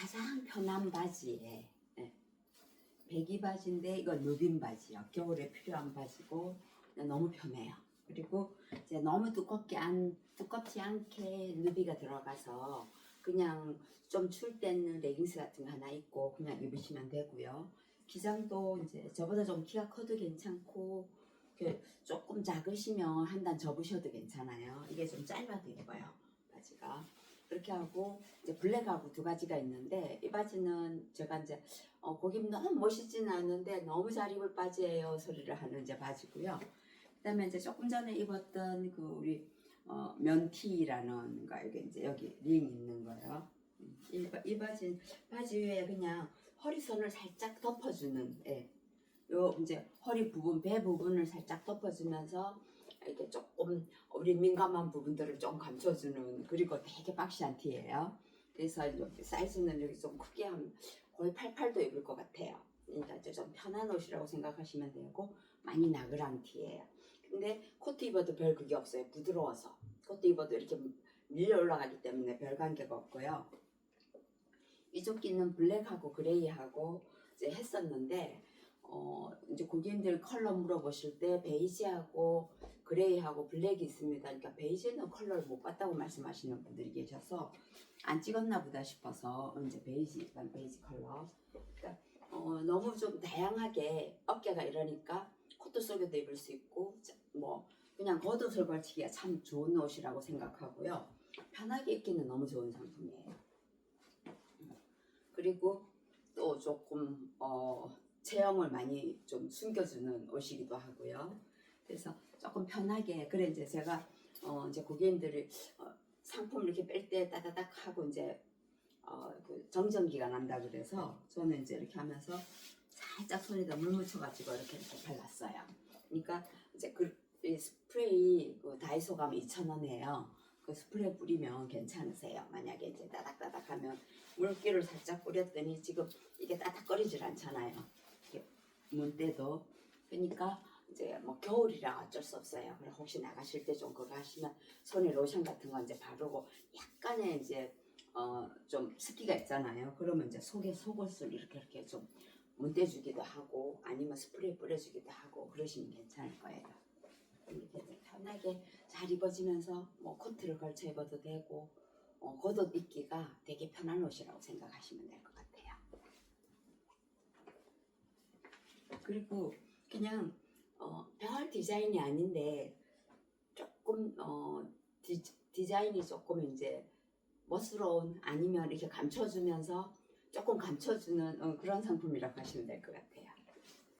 가장 편한 바지에 예. 배기 바지인데 이건 누빈 바지요. 겨울에 필요한 바지고 너무 편해요. 그리고 이제 너무 두껍게 안 두껍지 않게 누비가 들어가서 그냥 좀 추울 때는 레깅스 같은 거 하나 입고 그냥 입으시면 되고요. 기장도 이제 저보다 좀 키가 커도 괜찮고 이렇게 조금 작으시면 한 단 접으셔도 괜찮아요. 이게 좀 짧아도 예뻐요. 바지가. 그렇게 하고 이제 블랙하고 두 가지가 있는데 이 바지는 제가 이제 어, 고객님 너무 멋있지는 않은데 너무 잘 입을 바지예요 소리를 하는 이제 바지고요. 그다음에 이제 조금 전에 입었던 그 우리 어, 면티라는 거 이게 이제 여기 링 있는 거예요. 음, 이, 바- 이 바지 바지 위에 그냥 허리선을 살짝 덮어주는 예. 요 이제 허리 부분 배 부분을 살짝 덮어주면서 이렇게 조금 우리 민감한 부분들을 좀 감춰주는 그리고 되게 박시한 티예요. 그래서 여기 사이즈는 여기 좀 크게 한 거의 88도 입을 것 같아요. 그러니까 이제 좀 편한 옷이라고 생각하시면 되고 많이 나그란 티예요. 근데 코트 입어도 별 그게 없어요. 부드러워서 코트 입어도 이렇게 밀려 올라가기 때문에 별 관계가 없고요. 이쪽 끼는 블랙하고 그레이하고 이제 했었는데 어 이제 고객님들 컬러 물어보실 때 베이지하고 그레이하고 블랙이 있습니다. 그러니까 베이지는 컬러를 못 봤다고 말씀하시는 분들이 계셔서 안 찍었나 보다 싶어서 이제 베이지 일단 베이지 컬러. 그러니까 어, 너무 좀 다양하게 어깨가 이러니까 코트 속에도 입을 수 있고 자, 뭐 그냥 겉옷을 걸치기가 참 좋은 옷이라고 생각하고요. 편하게 입기는 너무 좋은 상품이에요. 그리고 또 조금 어, 체형을 많이 좀 숨겨주는 옷이기도 하고요. 그래서 조금 편하게 그래 이제 제가 어, 이제 고객님들이 어, 상품 이렇게 뺄 때 따다닥 하고 이제 어, 그 정전기가 난다 그래서 저는 이제 이렇게 하면서 살짝 손에다 물 묻혀가지고 이렇게 이렇게 발랐어요. 그러니까 이제 그이 스프레이 그 다이소 가면 2,000원이에요. 그 스프레이 뿌리면 괜찮으세요. 만약에 이제 따닥따닥 하면 물기를 살짝 뿌렸더니 지금 이게 따닥거리질 않잖아요. 이렇게 문 때도. 그러니까 이제 뭐 겨울이라 어쩔 수 없어요. 혹시 나가실 때 좀 그거 하시면 손에 로션 같은 거 이제 바르고 약간의 이제 어 좀 습기가 있잖아요. 그러면 이제 속에 속옷을 이렇게 이렇게 좀 문대주기도 하고 아니면 스프레이 뿌려주기도 하고 그러시면 괜찮을 거예요. 이렇게 편하게 잘 입어지면서 뭐 코트를 걸쳐 입어도 되고 어, 겉옷 입기가 되게 편한 옷이라고 생각하시면 될 것 같아요. 그리고 그냥 디자인이 아닌데 조금 어, 디, 디자인이 조금 이제 멋스러운 아니면 이렇게 감춰주면서 조금 감춰주는 어, 그런 상품이라고 하시면 될 것 같아요.